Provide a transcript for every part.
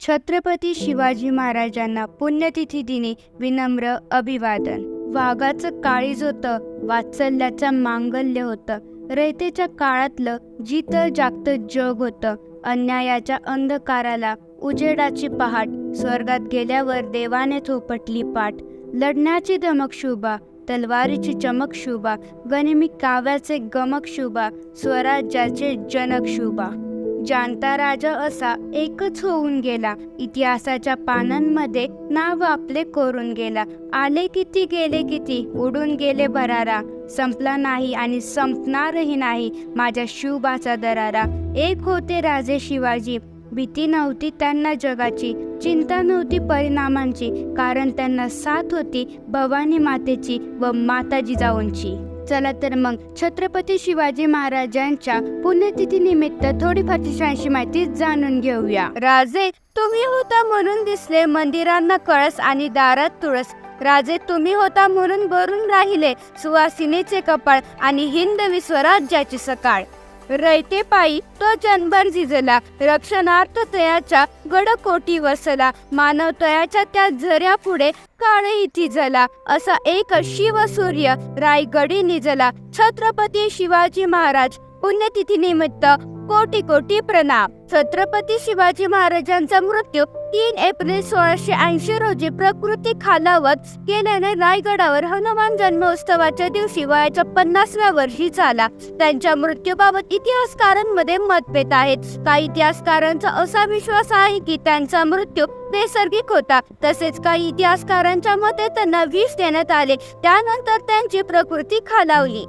छत्रपती शिवाजी महाराजांना पुण्यतिथी दिनी विनम्र अभिवादन. वाघाचं काळीज होतं वात्सल्याचं मांगल्य होतं. रयतेच्या काळातलं जित जागत जग होतं. अन्यायाच्या अंधकाराला उजेडाची पहाट स्वर्गात गेल्यावर देवाने थोपटली पाठ. लढण्याची धमक शुभा तलवारीची चमक शुभा गनिमी काव्याचे गमक शुभा स्वराज्याचे जनक शुभा. जाणता राजा असा एकच होऊन गेला. इतिहासाच्या पानांमध्ये नाव आपले कोरून गेला. आले किती गेले किती उडून गेले भरारा संपला नाही आणि संपणारही नाही माझ्या शिवबाचा दरारा. एक होते राजे शिवाजी. भीती नव्हती त्यांना जगाची चिंता नव्हती परिणामांची कारण त्यांना साथ होती भवानी मातेची व माता जिजाऊंची चला तर मग छत्रपती शिवाजी महाराजांच्या पुण्यतिथी निमित्त थोडीफार छानशी माहिती जाणून घेऊया. राजे तुम्ही होता म्हणून दिसले मंदिरांना कळस आणि दारात तुळस. राजे तुम्ही होता म्हणून भरून राहिले सुवासिनीचे कपाळ आणि हिंदवी स्वराज्याची सकाळ. रयते पायी तो जनभर झिजला. रक्षणार्थ तयाच्या गडकोटी वसला. मानव तयाच्या त्या झऱ्या पुढे काळही थिजला असा एक शिव सूर्य रायगडी निजला. छत्रपती शिवाजी महाराज पुण्यतिथी निमित्त कोटी कोटी प्रणाम. छत्रपती शिवाजी महाराजांचा मृत्यू तीन एप्रिल सोळाशे ऐंशी रोजी प्रकृती खालावत गेल्याने रायगडावर हनुमान जन्मोत्सवाच्या दिवशी वयाच्या पन्नासव्या वर्षी झाला. त्यांच्या मृत्यूबाबत इतिहासकारांमध्ये मतभेद आहेत. काही इतिहासकारांचा असा विश्वास आहे की त्यांचा मृत्यू नैसर्गिक होता? तसेच काही इतिहासकारांच्या मते त्यांना विष देण्यात आले? त्यानंतर त्यांची प्रकृती खालावली.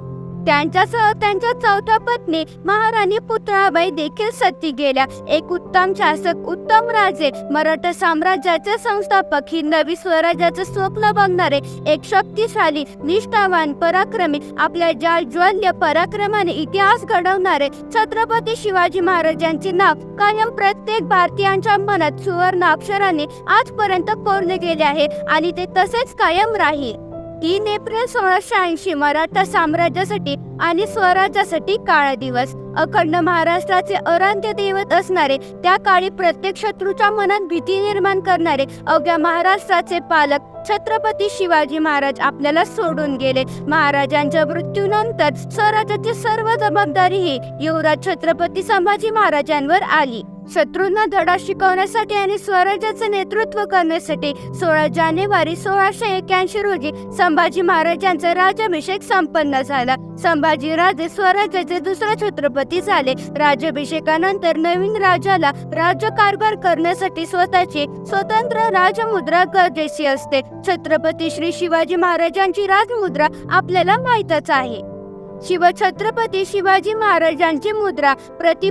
त्यांच्यासह त्यांच्या चौथ्या पत्नी महाराणी पुतळाबाई देखील सती गेल्या. एक उत्तम शासक उत्तम राजे. मराठा साम्राज्याचे संस्थापक हिंदवी स्वराज्याचे स्वप्न बघणारे एक शक्तिशाली निष्ठावान पराक्रमी आपल्या ज्वल्य पराक्रमाने इतिहास घडवणारे छत्रपती शिवाजी महाराजांचे नाव कायम प्रत्येक भारतीयांच्या मनात सुवर्ण अक्षराने आजपर्यंत कोरले गेले आहे आणि ते तसेच कायम राहील. तीन एप्रिल सोळाशे ऐंशी मराठा साम्राज्यासाठी आणि स्वराज्यासाठी काळा दिवस. अखंड महाराष्ट्राचे अरांत्य दैवत असणारे त्या काळी प्रत्येक शत्रूच्या मनात भीती निर्माण करणारे अवघ्या महाराष्ट्राचे पालक छत्रपती शिवाजी महाराज आपल्याला सोडून गेले. महाराजांच्या मृत्यूनंतर स्वराज्याची सर्व जबाबदारी ही युवराज छत्रपती संभाजी महाराजांवर आली. शत्रूंना धडा शिकवण्यासाठी आणि स्वराज्याचे नेतृत्व करण्यासाठी सोळा जानेवारी सोळाशे एक्याऐंशी रोजी संभाजी महाराजांचा राज्याभिषेक संपन्न झाला. संभाजी राजे स्वराज्याचे दुसरे छत्रपती झाले. राज्याभिषेकानंतर नवीन राजाला राज्यकारभार करण्यासाठी स्वतःची स्वतंत्र राजमुद्रा गरजेची असते. छत्रपती श्री शिवाजी महाराजांची राजमुद्रा आपल्याला माहीतच आहे. शिवछत्रपती शिवाजी महाराजांची मुद्रा प्रति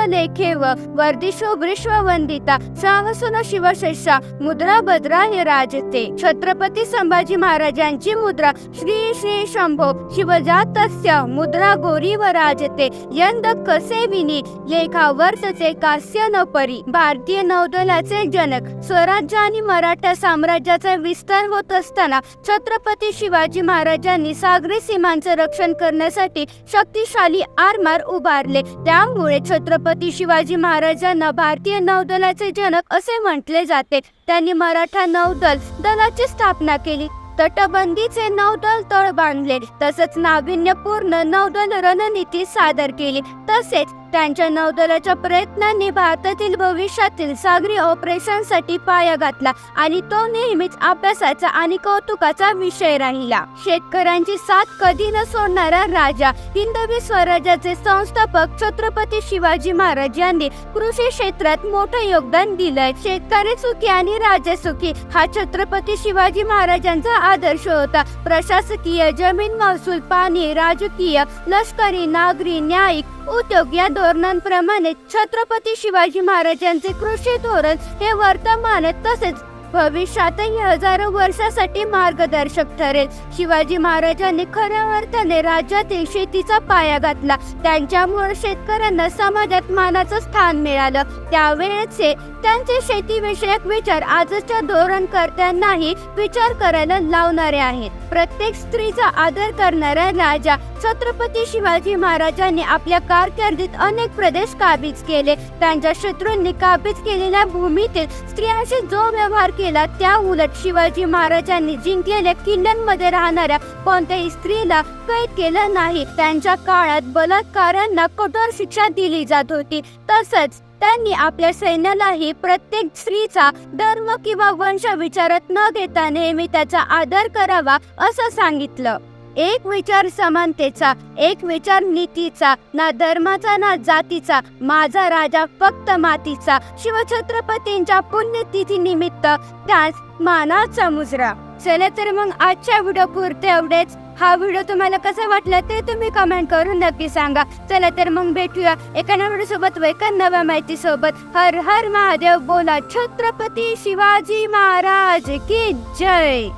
प्रचंड लेखे व वर्धिशो विश्ववंदिता साहसुन शिवशेषा मुद्रा भद्रा हे राजते. छत्रपती संभाजी महाराजांची मुद्रा श्री श्री शंभो शिवजातस्य मुद्रा गोरी व राजते. यंद कसे विनी लेखा वर्तते कास्य न परी. भारतीय नौदलाचे जनक स्वराज्य आणि मराठा साम्राज्याचा विस्तार होत असताना छत्रपती शिवाजी महाराजांनी सागरी सीमांचे रक्षण करण्यासाठी शक्तिशाली आरमार उभारले. त्यामुळे छत्रपती शिवाजी महाराजांना भारतीय नौदलाचे जनक असे म्हटले जाते. त्यांनी मराठा नौदल दलाची स्थापना केली. तटबंदीचे नौदल तळ बांधले. तसंच नाविन्यपूर्ण नौदल रणनीती सादर केली. तसेच त्यांच्या नौदलाच्या प्रयत्नांनी भारतातील भविष्यातील सागरी ऑपरेशनसाठी पाया घातला आणि तो नेहमीच अभ्यासाचा आणि कौतुकाचा विषय राहिला. शेतकऱ्यांची साथ कधी न सोडणारा राजा हिंदवी स्वराज्याचे संस्थापक छत्रपती शिवाजी महाराज यांनी कृषी क्षेत्रात मोठं योगदान दिलंय. शेतकरी सुखी आणि राजे सुखी हा छत्रपती शिवाजी महाराजांचा आदर्श होता. प्रशासकीय जमीन महसूल पाणी राजकीय लष्करी नागरी न्यायिक उद्योग या धोरणांप्रमाणे छत्रपती शिवाजी महाराजांचे कृषी धोरण हे वर्तमान तसेच भविष्यातही हजारो वर्षासाठी मार्गदर्शक ठरेल. शिवाजी महाराजांनी खऱ्या अर्थाने राज्यातील शेतीचा पाया घातला. त्यांच्यामुळे शेतकऱ्यांना समाजात मानाचं स्थान मिळालं. त्यावेळेचे त्यांचे शेतीविषयक विचार आजच्या धोरणकर्त्यांनाही विचार करायला लावणारे आहेत. प्रत्येक स्त्रीचा आदर करणारा राजा छत्रपती शिवाजी महाराजांनी आपल्या कारकिर्दीत अनेक प्रदेश काबीज केले. त्यांच्या शत्रूंनी काबीज केलेल्या भूमीतील स्त्रियांशी जो व्यवहार केला त्या उलट शिवाजी महाराजांनी जिंकलेल्या किल्ल्यांमध्ये राहणाऱ्या कोणत्याही स्त्रीला कैद केलं नाही. त्यांच्या काळात बलात्कारांना कठोर शिक्षा दिली जात होती. तसंच त्यांनी आपल्या सैन्यालाही प्रत्येक स्त्रीचा धर्म किंवा वंश विचारत न घेता नेहमी त्याचा आदर करावा असं सांगितलं. एक विचार समानतेचा एक विचार नीतीचा ना धर्माचा ना जातीचा माझा राजा फक्त मातीचा शिवछत्रपतींच्या पुण्यतिथी निमित्त त्यास मानाचा मुजरा. चला तर मग आजच्या व्हिडिओ पुरते एवढेच. हा व्हिडिओ तुम्हाला कसा वाटला ते तुम्ही कमेंट करून नक्की सांगा. चला तर मग भेटूया एका नव्या सोबत व एका नव्या माहिती सोबत. हर हर महादेव बोला छत्रपती शिवाजी महाराज की जय.